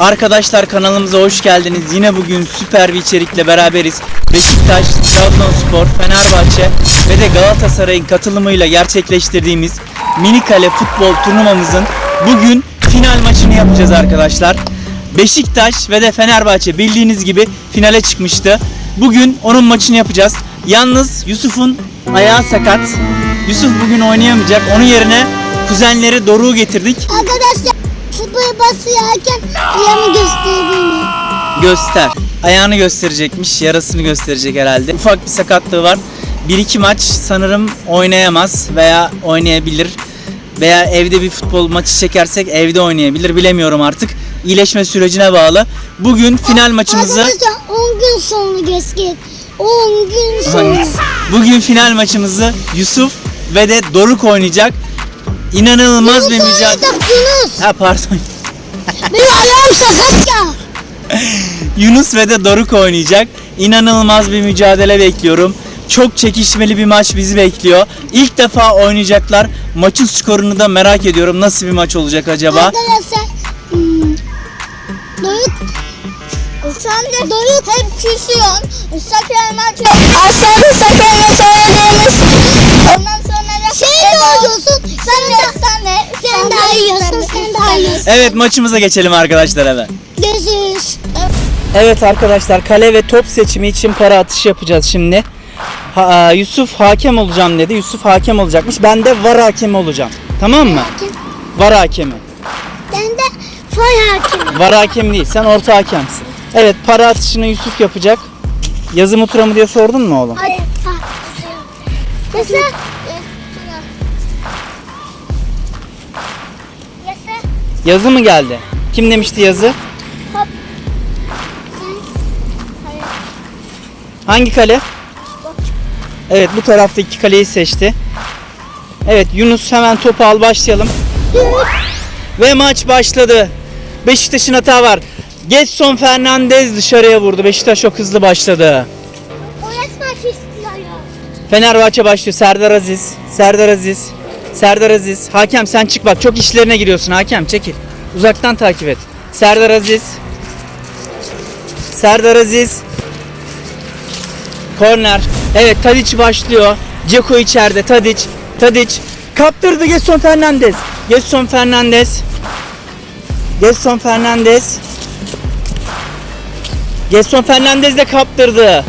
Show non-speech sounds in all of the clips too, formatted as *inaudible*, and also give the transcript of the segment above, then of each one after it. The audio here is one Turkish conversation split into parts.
Arkadaşlar kanalımıza hoş geldiniz. Yine bugün süper bir içerikle beraberiz. Beşiktaş, Trabzonspor, Fenerbahçe ve de Galatasaray'ın katılımıyla gerçekleştirdiğimiz mini kale futbol turnuvamızın bugün final maçını yapacağız arkadaşlar. Beşiktaş ve de Fenerbahçe bildiğiniz gibi finale çıkmıştı. Bugün onun maçını yapacağız. Yalnız Yusuf'un ayağı sakat. Yusuf bugün oynayamayacak. Onun yerine kuzenleri Doruk'u getirdik. Arkadaşlar futbol basıyorken ayağımı gösterdiğini. Göster. Ayağını gösterecekmiş, yarasını gösterecek herhalde. Ufak bir sakatlığı var. Bir iki maç sanırım oynayamaz veya oynayabilir. Veya evde bir futbol maçı çekersek evde oynayabilir. Bilemiyorum artık. İyileşme sürecine bağlı. Bugün final maçımızı Arkadaşlar 10 gün sonra göster. 10 gün sonra. bugün final maçımızı Yusuf ve de Doruk oynayacak. İnanılmaz bir Yunus mücadele. oynadık Yunus. Ha pardon. Ayağım sakat ya. Yunus ve de Doruk oynayacak. İnanılmaz bir mücadele bekliyorum. Çok çekişmeli bir maç bizi bekliyor. İlk defa oynayacaklar. Maçın skorunu da merak ediyorum. Nasıl bir maç olacak acaba? Arkadaşlar. Hmm, Doruk. Sen de Doruk hep küsüyorsun. Sakın maçı. Aslında sakın söylediğimiz. Evet maçımıza geçelim arkadaşlar hemen. Gözüz. Evet arkadaşlar kale ve top seçimi için para atışı yapacağız şimdi. Ha- Yusuf hakem olacağım dedi. Yusuf hakem olacakmış. Ben de var hakemi olacağım. Tamam mı? Var hakemi. Ben de fay hakimi. Var hakem değil. Sen orta hakemsin. Evet para atışını Yusuf yapacak. Yazı mı tura mı diye sordun mu oğlum? Hadi. Yasa. Yazı mı geldi? Kim demişti yazı? Hop. Hangi kale? Evet bu tarafta iki kaleyi seçti. Evet Yunus hemen topu al başlayalım. Ve maç başladı. Beşiktaş'ın hata var. Getson Fernandez dışarıya vurdu. Beşiktaş çok hızlı başladı. Fenerbahçe başlıyor. Serdar Aziz. Serdar Aziz. Serdar Aziz. Hakem sen çık bak. Çok işlerine giriyorsun hakem. Çekil. Uzaktan takip et. Serdar Aziz. Serdar Aziz. Korner. Evet Tadiç başlıyor. Ceko içeride. Tadiç. Tadiç. Kaptırdı Gerson Fernandez. Gerson Fernandez. Gerson Fernandez. Gerson Fernandez de kaptırdı.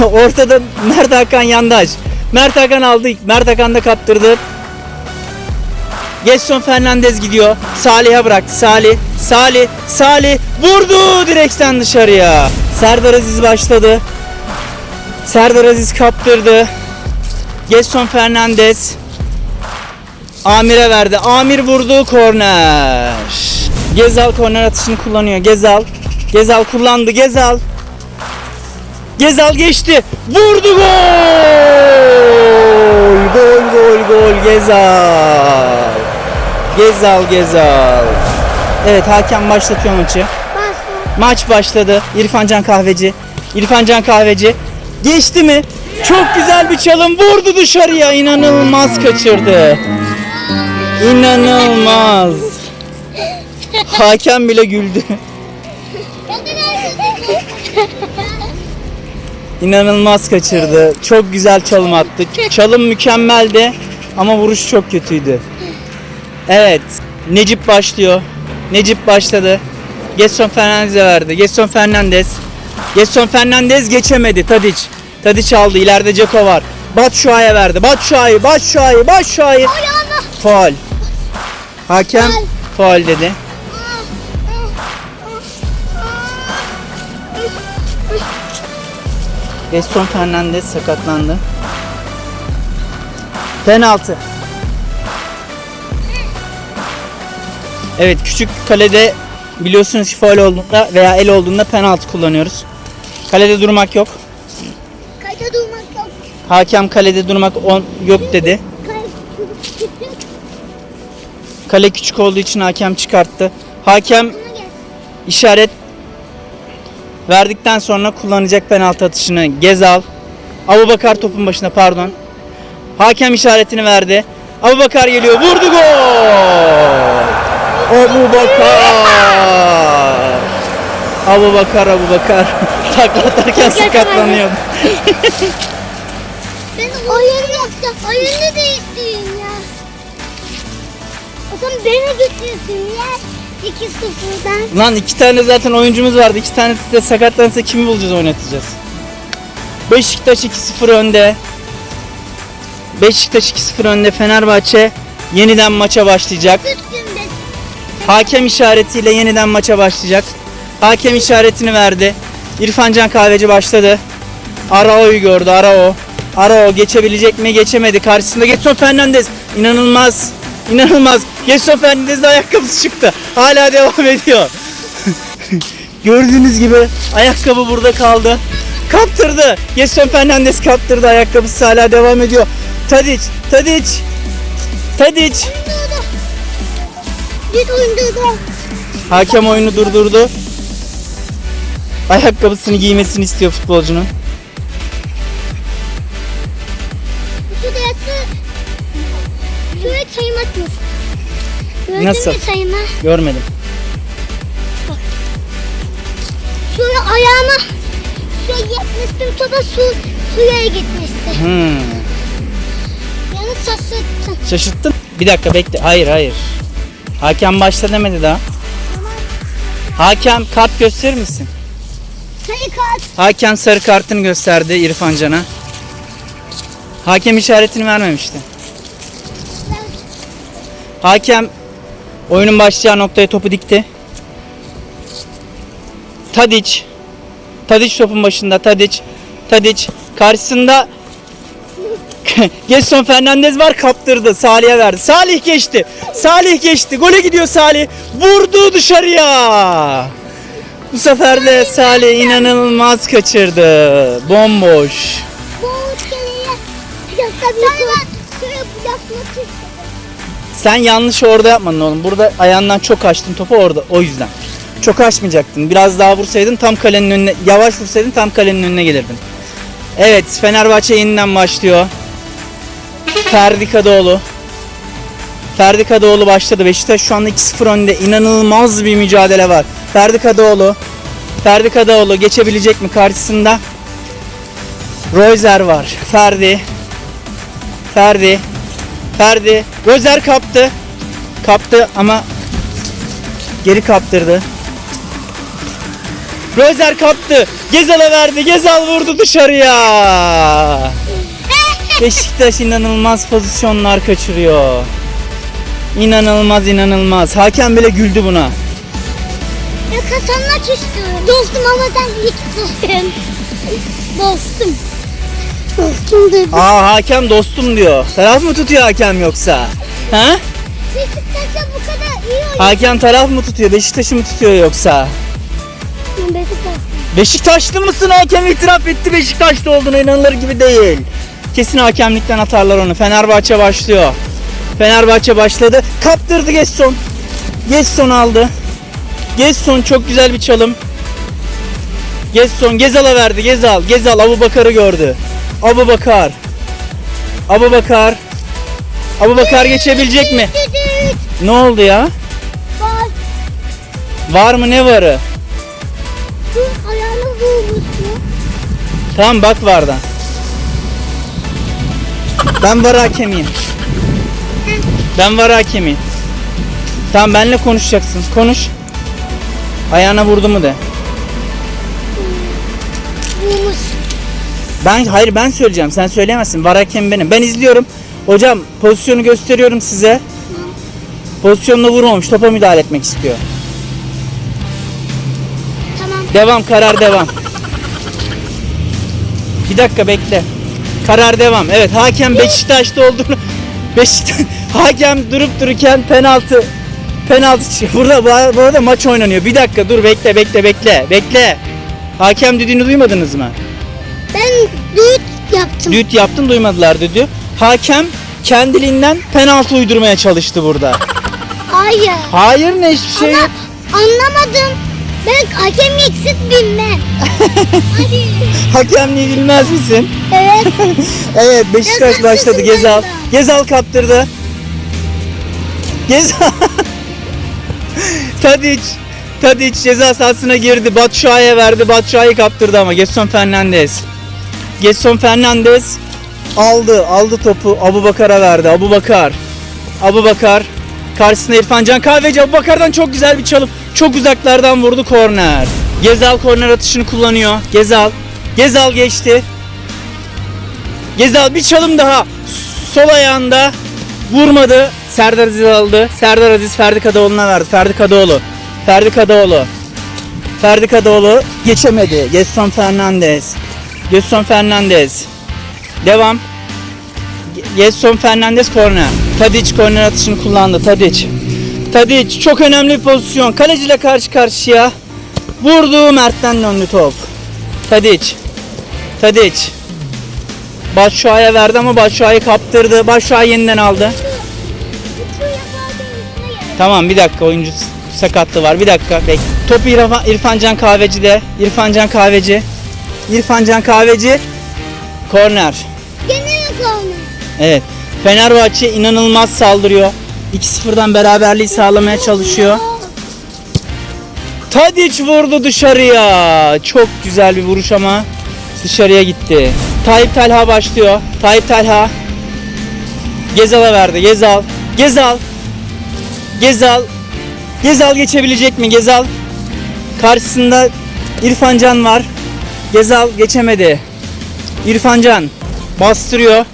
*laughs* Ortada Mert Hakan yandaş. Mert Hakan aldı. Mert Hakan da kaptırdı. Gerson Fernandez gidiyor. Salih'e bıraktı. Salih. Salih. Salih. Vurdu direkten dışarıya. Serdar Aziz başladı. Serdar Aziz kaptırdı. Gerson Fernandez. Amir'e verdi. Amir vurdu korner. Gezal korner atışını kullanıyor. Gezal. Gezal kullandı. Gezal. Gezal geçti. Vurdu gol. Gol gol gol Gezal. Gezal Gezal. Evet hakem başlatıyor maçı. Bastı. Maç başladı. İrfan Can Kahveci. İrfan Can Kahveci. Geçti mi? Çok güzel bir çalım. Vurdu dışarıya. İnanılmaz kaçırdı. İnanılmaz. Hakem bile güldü. İnanılmaz kaçırdı. Çok güzel çalım attı. *laughs* Çalım mükemmeldi ama vuruş çok kötüydü. Evet. Necip başlıyor. Necip başladı. Gerson Fernandez'e verdi. Gerson Fernandez. Gerson Fernandez geçemedi. Tadiç. Tadiç aldı. İleride Ceko var. Batshuayi'ye verdi. Batshuayi, Batshuayi, Batshuayi. Faul. Hakem faul dedi. Gerson Fernandez sakatlandı. Penaltı. Evet küçük kalede biliyorsunuz faul olduğunda veya el olduğunda penaltı kullanıyoruz. Kalede durmak yok. Kayda durmak yok. Hakem kalede durmak on, yok dedi. Kale küçük olduğu için hakem çıkarttı. Hakem işaret verdikten sonra kullanacak penaltı atışını Gezal. Abubakar topun başına pardon. Hakem işaretini verdi. Abubakar geliyor. Vurdu gol. Abubakar. Abu Bakar Abu Bakar. *laughs* Takla atarken sakatlanıyordu. *laughs* Ben oyun yapacağım. Oyunu değiştireyim ya. O zaman beni götürsün ya. 2-0'dan. Lan iki tane zaten oyuncumuz vardı. İki tanesi de sakatlanırsa kimi bulacağız oynatacağız. Beşiktaş 2-0 önde. Beşiktaş 2-0 önde. Fenerbahçe yeniden maça başlayacak. Hakem işaretiyle yeniden maça başlayacak. Hakem işaretini verdi. İrfan Can Kahveci başladı. Arao'yu gördü Arao. Arao geçebilecek mi? Geçemedi. Karşısında Getson Fernandez. İnanılmaz. İnanılmaz. Getson Fernandez'in ayakkabısı çıktı. Hala devam ediyor. *laughs* Gördüğünüz gibi ayakkabı burada kaldı. Kaptırdı. Getson Fernandez kaptırdı. Ayakkabısı hala devam ediyor. Tadic, Tadic. Tadic. Hakem oyunu durdurdu. Ayakkabısını giymesini istiyor futbolcunun. Sayım atmış. Gördün Nasıl? mü sayımı? Görmedim. Şöyle ayağıma şöyle yetmiştim topa su, suya gitmişti. Hmm. Yani şaşırttın. Şaşırttın. Bir dakika bekle. Hayır hayır. Hakem başla demedi daha. Hakem kart gösterir misin? Sayı kart. Hakem sarı kartını gösterdi İrfan Can'a. Hakem işaretini vermemişti. Hakem oyunun başlayacağı noktaya topu dikti. Tadic. Tadic topun başında. Tadic. Tadic. Karşısında *laughs* Gerson Fernandez var kaptırdı. Salih'e verdi. Salih geçti. Salih geçti. Gole gidiyor Salih. Vurdu dışarıya. Bu sefer de Salih inanılmaz kaçırdı. Bomboş. Yapmak istedim. Sen yanlış orada yapmadın oğlum. Burada ayağından çok açtın topu orada. O yüzden. Çok açmayacaktın. Biraz daha vursaydın tam kalenin önüne, yavaş vursaydın tam kalenin önüne gelirdin. Evet, Fenerbahçe yeniden başlıyor. Ferdi Kadıoğlu. Ferdi Kadıoğlu başladı. Beşiktaş şu anda 2-0 önde. İnanılmaz bir mücadele var. Ferdi Kadıoğlu. Ferdi Kadıoğlu geçebilecek mi karşısında? Royzer var. Ferdi. Ferdi. Ferdi. Rozer kaptı. Kaptı ama geri kaptırdı. Rozer kaptı. Gezal'a verdi. Gezal vurdu dışarıya. *laughs* Beşiktaş inanılmaz pozisyonlar kaçırıyor. İnanılmaz inanılmaz. Hakem bile güldü buna. Ya kazanmak istiyorum. Dostum ama sen gitsin. *laughs* Dostum. Dostum dedi. Aa hakem dostum diyor. Taraf mı tutuyor hakem yoksa? Ha? Beşiktaş'a bu kadar iyi oynuyor. Hakem taraf mı tutuyor? Beşiktaş'ı mı tutuyor yoksa? Beşiktaş. Beşiktaşlı mısın? Hakem itiraf etti Beşiktaşlı olduğuna inanılır gibi değil. Kesin hakemlikten atarlar onu. Fenerbahçe başlıyor. Fenerbahçe başladı. Kaptırdı Gesson. Gesson aldı. Gesson çok güzel bir çalım. Gesson Gezal'a verdi. Gezal. Gezal Abu Bakar'ı gördü. Abu Bakar. Abu Bakar. Abu Bakar geçebilecek mi? Ne oldu ya? Bak. Var mı ne varı? Dur ayağını vurmuşsun. Tamam bak vardan. Ben var hakemiyim. Ben var hakemiyim. Tamam benle konuşacaksın. Konuş. Ayağına vurdu mu de. Ben hayır ben söyleyeceğim. Sen söyleyemezsin. Var hakem benim. Ben izliyorum. Hocam pozisyonu gösteriyorum size. Pozisyonuna vurmamış. Topa müdahale etmek istiyor. Tamam. Devam karar devam. Bir dakika bekle. Karar devam. Evet hakem Beşiktaş'ta olduğunu *laughs* Beşiktaş hakem durup dururken penaltı penaltı. Burada bu arada maç oynanıyor. Bir dakika dur bekle bekle bekle. Bekle. Hakem düdüğünü duymadınız mı? Ben düğüt yaptım. Düt yaptın duymadılar düdüğü. Hakem kendiliğinden penaltı uydurmaya çalıştı burada. Hayır. Hayır ne hiçbir şey Ama yok. anlamadım. Ben hakem eksik bilmem. Hadi. *laughs* Hakemliği bilmez misin? Evet. *laughs* Evet Beşiktaş başladı. kaç Gezal. yaşındaydı? Gezal kaptırdı. Gezal. *laughs* Tadic. Tadic ceza sahasına girdi. Batshuayi'ye verdi. Batshuayi kaptırdı ama Gerson Fernandez. Gerson Fernandez aldı. Aldı topu. Abu Bakar'a verdi. Abu Bakar. Abu Bakar. Karşısında İrfan Can Kahveci. Abu Bakar'dan çok güzel bir çalım. Çok uzaklardan vurdu korner. Gezal korner atışını kullanıyor. Gezal. Gezal geçti. Gezal bir çalım daha. Sol ayağında vurmadı. Serdar Aziz aldı. Serdar Aziz Ferdi Kadıoğlu'na verdi. Ferdi Kadıoğlu. Ferdi Kadıoğlu. Ferdi Kadıoğlu geçemedi. Gerson Fernandez. Gerson Fernandez. Devam. Gerson Fernandez korner. Tadic korner atışını kullandı. Tadic. Tadic çok önemli bir pozisyon. Kaleciyle karşı karşıya. Vurdu Mert'ten döndü top. Tadic. Tadic. Başşuay'a verdi ama Başşuay'ı kaptırdı. Başşuay yeniden aldı. Tamam bir dakika oyuncu sakatlığı var. Bir dakika bek. Topu İrfan, İrfancan Kahveci'de. İrfancan Kahveci. İrfancan Kahveci. Korner. Gene yapalım. Evet. Fenerbahçe inanılmaz saldırıyor. 2-0'dan beraberliği sağlamaya çalışıyor. Tadic vurdu dışarıya. Çok güzel bir vuruş ama dışarıya gitti. Tayyip Talha başlıyor. Tayyip Talha. Gezal'a verdi. Gezal. Gezal. Gezal. Gezal geçebilecek mi? Gezal. Karşısında İrfan Can var. Gezal geçemedi. İrfan Can bastırıyor.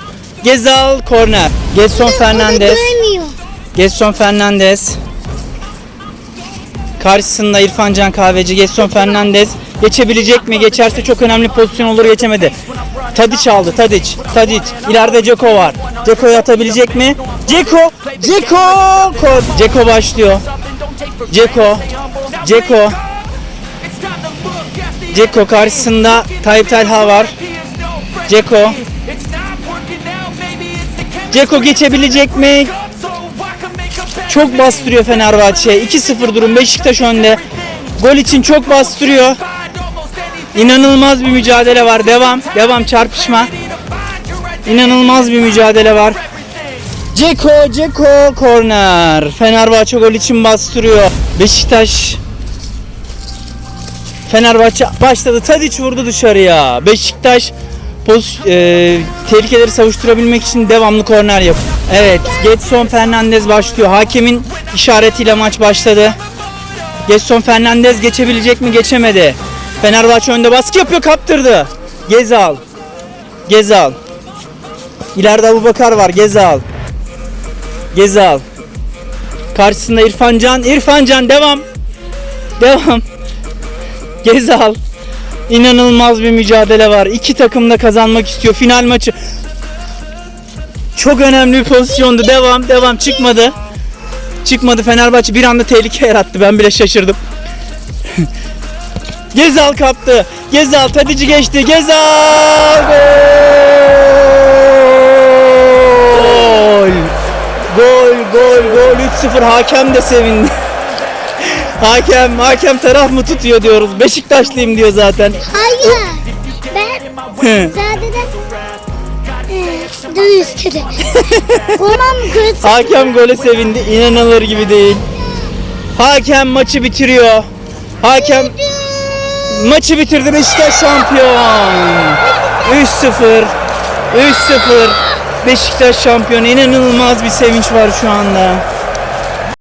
Gezal korner. Getson Fernandez. Gerson Fernandez. Karşısında İrfan Can Kahveci. Gerson Fernandez. Geçebilecek mi? Geçerse çok önemli pozisyon olur geçemedi. Tadic aldı. Tadic. Tadic. İleride Ceko var. Ceko'yu atabilecek mi? Ceko. Ceko. Ko- Ceko başlıyor. Ceko. Ceko. Ceko karşısında Tayyip Talha var. Ceko. Ceko geçebilecek mi? Çok bastırıyor Fenerbahçe. 2-0 durum. Beşiktaş önde. Gol için çok bastırıyor. İnanılmaz bir mücadele var. Devam. Devam çarpışma. İnanılmaz bir mücadele var. Ceko, Ceko korner. Fenerbahçe gol için bastırıyor. Beşiktaş Fenerbahçe başladı. Tadiç vurdu dışarıya. Beşiktaş poz, e, tehlikeleri savuşturabilmek için devamlı korner yap. Evet, Getson Fernandez başlıyor. Hakemin işaretiyle maç başladı. Getson Fernandez geçebilecek mi? Geçemedi. Fenerbahçe önde baskı yapıyor, kaptırdı. Gezal. Gezal. İleride Abubakar var. Gezal. Gezal. Karşısında İrfan Can. İrfan Can devam. Devam. Gezal. İnanılmaz bir mücadele var. İki takım da kazanmak istiyor. Final maçı. Çok önemli bir pozisyondu. Devam, devam çıkmadı. Çıkmadı. Fenerbahçe bir anda tehlike yarattı. Ben bile şaşırdım. *laughs* Gezal kaptı. Gezal Tadici geçti. Gezal gol. Gol, gol, gol. 3-0 hakem de sevindi. Hakem, hakem taraf mı tutuyor diyoruz. Beşiktaşlıyım diyor zaten. Hayır. Ben *laughs* zaten dön istedi. Tamam. *laughs* Hakem gole sevindi. İnanılır gibi değil. Hakem maçı bitiriyor. Hakem maçı bitirdi. Beşiktaş şampiyon. 3-0. 3-0. Beşiktaş şampiyon. İnanılmaz bir sevinç var şu anda.